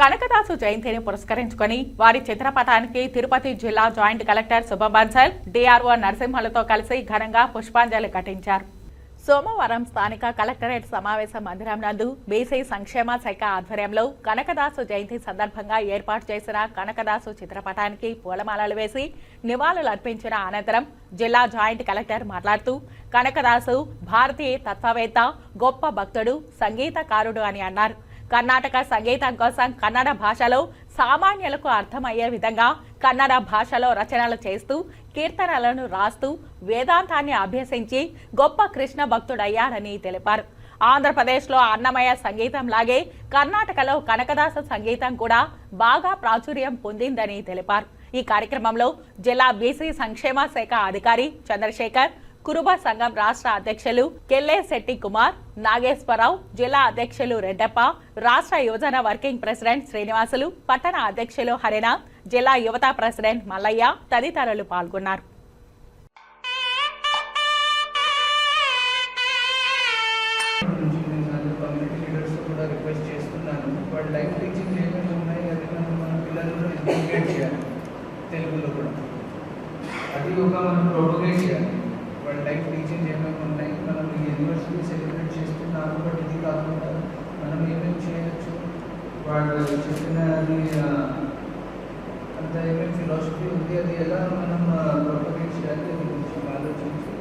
కనకదాసు జయంతిని పురస్కరించుకొని వారి చిత్రపటానికి తిరుపతి జిల్లా జాయింట్ కలెక్టర్ శుభబన్సల్ డిఆర్ఓ నరసింహలతో కలిసి ఘనంగా పుష్పాంజలి ఘటించారు. సోమవారం స్థానిక కలెక్టరేట్ సమావేశ మందిరం నందు బీసీ సంక్షేమ శాఖ ఆధ్వర్యంలో కనకదాసు జయంతి సందర్భంగా ఏర్పాటు చేసిన కనకదాసు చిత్రపటానికి పూలమాలలు వేసి నివాళులు అర్పించిన అనంతరం జిల్లా జాయింట్ కలెక్టర్ మాట్లాడుతూ కనకదాసు భారతీయ తత్వవేత్త గొప్ప భక్తుడు సంగీతకారుడు అని అన్నారు. కర్ణాటక సంగీతం కోసం కన్నడ భాషలో సామాన్యులకు అర్థమయ్యే విధంగా కన్నడ భాషలో రచనలు చేస్తూ కీర్తనలను రాస్తూ వేదాంతాన్ని అభ్యసించి గొప్ప కృష్ణ భక్తుడయ్యాడని తెలిపారు. ఆంధ్రప్రదేశ్లో అన్నమయ సంగీతం లాగే కర్ణాటకలో కనకదాస సంగీతం కూడా బాగా ప్రాచుర్యం పొందిందని తెలిపారు. ఈ కార్యక్రమంలో జిల్లా బీసీ సంక్షేమ శాఖ అధికారి చంద్రశేఖర్ కురుబ సంఘం రాష్ట్ర అధ్యక్షులు కెల్లే శెట్టి కుమార్ నాగేశ్వరరావు జిల్లా అధ్యక్షులు రెడ్డప్ప రాష్ట్ర యువజన వర్కింగ్ ప్రెసిడెంట్ శ్రీనివాసులు పట్టణ అధ్యక్షులు హరినాథ్ జిల్లా యువత ప్రెసిడెంట్ మల్లయ్య తదితరులు పాల్గొన్నారు. తెలుగులో కూడా. అది ఒక మనం ప్రొపగేట్ చేయాలి. వాళ్ళ లైఫ్ టీచింగ్ ఏమేమి ఉన్నాయి మనం ఈ యూనివర్సిటీ సెలబ్రేట్ చేస్తున్నాము బట్ ఇది కాకుండా మనం ఏమేమి చేయొచ్చు వాళ్ళు చెప్పినది ఆ, అంత ఏమేమి ఫిలాసఫీ ఉంది అది ఎలా మనం ప్రొపగేట్ చేయాలి అది కొంచెం ఆలోచించి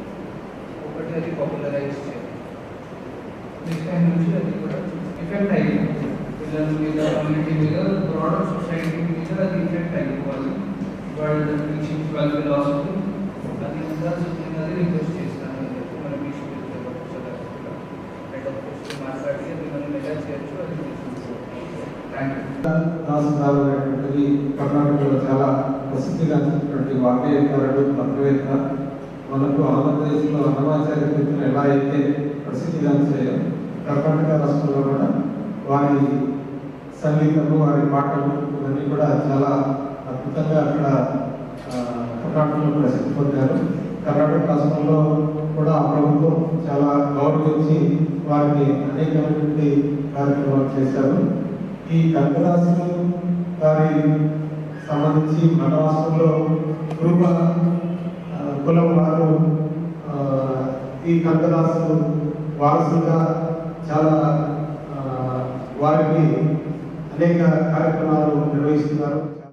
ఒకటి అది పాపులరైజ్ చేయాలి నెక్స్ట్ టైం నుంచి అది కూడా ఎఫెక్ట్ అయ్యింది పిల్లల మీద కమ్యూనిటీ మీద బ్రాడర్ సొసైటీ మీద అది ఎఫెక్ట్ అయిపోవాలి వరల్డ్ టీచింగ్ ట్వెల్వ్ ఫిలాసఫీ మాట్లాడి చేయొచ్చు అది కర్ణాటకలో చాలా ప్రసిద్ధిగాంచినటువంటి వాగ్గేయకారుడు తత్వవేత్త మనకు ఆంధ్రప్రదేశ్లో అన్నమాచార్య కీర్తన ఎలా అయితే ప్రసిద్ధిగాంచాయో కర్ణాటక రాష్ట్రంలో కూడా వారి సంగీతము వారి పాటలు ఇవన్నీ కూడా చాలా అద్భుతంగా అక్కడ కర్ణాటకలో ప్రసిద్ధి పొందారు. కర్ణాటక రాష్ట్రంలో కూడా ప్రభుత్వం చాలా గౌరవించి వారిని అనేకమైనటువంటి కార్యక్రమాలు చేశారు. ఈ కనకదాసు గారి సంబంధించి మన రాష్ట్రంలో కురుబ కులం వారు ఈ కనకదాసు వారసులుగా చాలా వారికి అనేక కార్యక్రమాలు నిర్వహిస్తున్నారు.